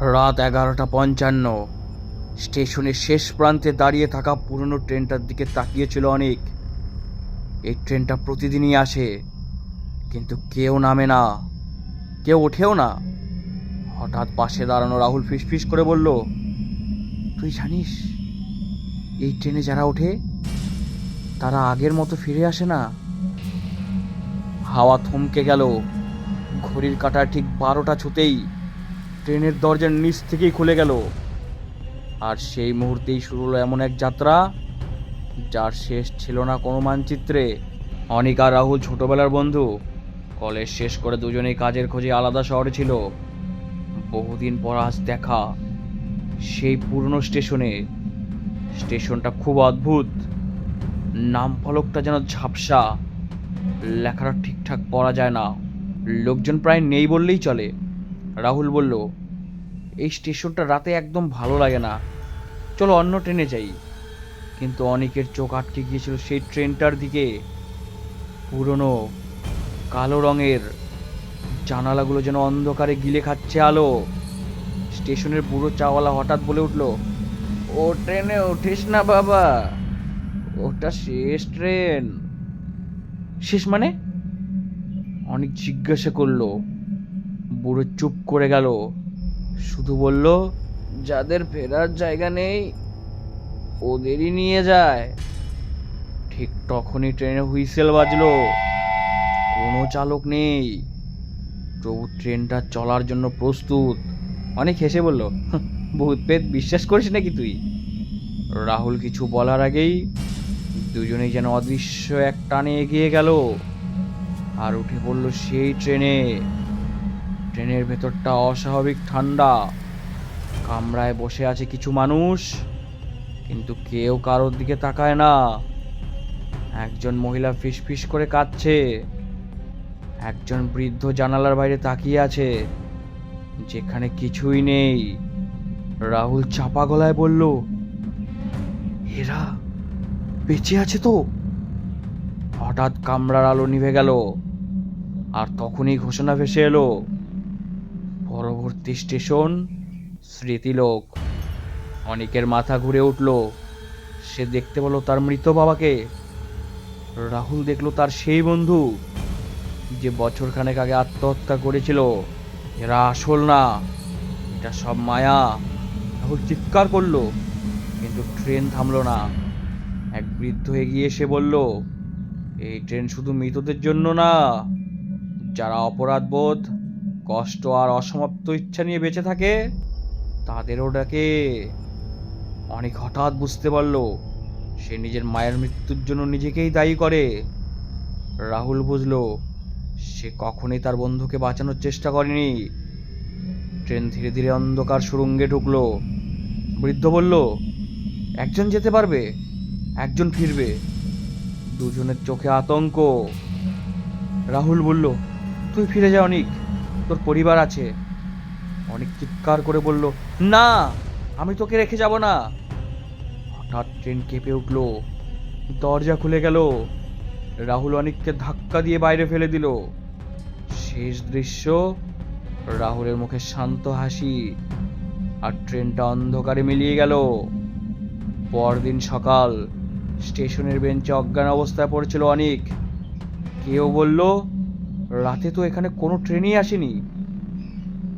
রাত এগারোটা পঞ্চান্ন। স্টেশনের শেষ প্রান্তে দাঁড়িয়ে থাকা পুরনো ট্রেনটার দিকে তাকিয়েছিল অনেক। এই ট্রেনটা প্রতিদিনই আসে, কিন্তু কেউ নামে না। কেউ ওঠেও না। হঠাৎ পাশে দাঁড়ানো রাহুল ফিসফিস করে বলল, তুই জানিস, এই ট্রেনে যারা ওঠে, তারা আগের মতো ফিরে আসে না? হাওয়া থমকে গেল। ঘড়ির কাঁটা ঠিক বারোটা ছুতেই ট্রেনের দরজার নিচ থেকেই খুলে গেল। আর সেই মুহূর্তেই শুরু হলো এমন এক যাত্রা, যার শেষ ছিল না কোনো মানচিত্রে। অনিক আর রাহুল, ছোটবেলার বন্ধু, কলেজ শেষ করে দুজনেই কাজের খোঁজে আলাদা শহরে ছিল। বহুদিন পর আজ দেখা, সেই পুরনো স্টেশনে। স্টেশনটা খুব অদ্ভুত, নাম ফলকটা যেন ঝাপসা, লেখাটা ঠিকঠাক পড়া যায় না। লোকজন প্রায় নেই বললেই চলে। রাহুল বলল এই স্টেশনটা রাতে একদম ভালো লাগে না। চলো অন্য ট্রেনে যাই। কিন্তু অনেকের চোখ আটকে গিয়েছিল সেই ট্রেনটার দিকে। পুরনো কালো রঙের জানালাগুলো যেন অন্ধকারে গিলে খাচ্ছে আলো। স্টেশনের বুড়ো চাওয়ালা হঠাৎ বলে উঠল, ও ট্রেনে উঠিস না বাবা। ওটা শেষ ট্রেন। শেষ মানে? অনেক জিজ্ঞাসা করল। বুড়ো চুপ করে গেল। শুধু বলল, যাদের ফেরার জায়গা নেই, ওদেরই নিয়ে যায়। ঠিক তখনই ট্রেনে হুইসেল বাজলো। কোনো চালক নেই। তবু ট্রেনটা চলার জন্য প্রস্তুত। অনেক হেসে বলল ভূত পেত বিশ্বাস করিস নাকি তুই? রাহুল কিছু বলার আগেই দুজনেই যেন অদৃশ্য এক টানে এগিয়ে গেল। আর উঠে পড়ল সেই ট্রেনে। ট্রেনের ভেতরটা অস্বাভাবিক, ঠান্ডা। কামরায় বসে আছে কিছু মানুষ, কিন্তু কেউ কারোর দিকে তাকায় না। একজন মহিলা ফিসফিস করে কাঁদছে। একজন বৃদ্ধ জানালার বাইরে তাকিয়ে আছে, যেখানে কিছুই নেই। রাহুল চাপা গলায় বলল, এরা বেঁচে আছে তো? হঠাৎ কামরার আলো নিভে গেল, আর তখনই ঘোষণা ভেসে এলো পরবর্তী স্টেশন স্মৃতিলোক। অনেকের মাথা ঘুরে উঠল। সে দেখতে পেল তার মৃত বাবাকে। রাহুল দেখল তার সেই বন্ধু যে বছরখানেক আগে আত্মহত্যা করেছিল। এরা আসল না, এটা সব মায়া। রাহুল চিৎকার করল, কিন্তু ট্রেন থামলো না। এক বৃদ্ধ এগিয়ে এসে বলল, এই ট্রেন শুধু মৃতদের জন্য না, যারা অপরাধবোধ কষ্ট আর অসমাপ্ত ইচ্ছা নিয়ে বেঁচে থাকে, তাদেরও ডাকে। অনেক হঠাৎ বুঝতে পারল, সে নিজের মায়ের মৃত্যুর জন্য নিজেকেই দায়ী করে। রাহুল বুঝলো, সে কখনোই তার বন্ধুকে বাঁচানোর চেষ্টা করেনি। ট্রেন ধীরে ধীরে অন্ধকার সুরঙ্গে ঢুকল। বৃদ্ধ বলল, একজন যেতে পারবে, একজন ফিরবে। দুজনের চোখে আতঙ্ক। রাহুল বলল, তুই ফিরে যা, অনিক। তোর পরিবার আছে। অনেক চিৎকার করে বলল, না, আমি তোকে রেখে যাব না। হঠাৎ ট্রেন কেঁপে উঠল। দরজা খুলে গেল। রাহুল অনিককে ধাক্কা দিয়ে বাইরে ফেলে দিল। শেষ দৃশ্য, রাহুলের মুখে শান্ত হাসি আর ট্রেনটা অন্ধকারে মিলিয়ে গেল। পরদিন সকাল, স্টেশনের বেঞ্চে অজ্ঞান অবস্থায় পড়েছিল অনেক। কেউ বলল রাতে তো এখানে কোনো ট্রেনই আসেনি।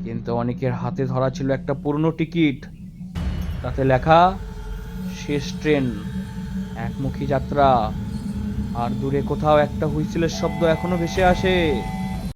কিন্তু অনেকের হাতে ধরা ছিল একটা পুরনো টিকিট। তাতে লেখা, শেষ ট্রেন, একমুখী যাত্রা। আর দূরে কোথাও একটা হুইসেলের শব্দ এখনও ভেসে আসে।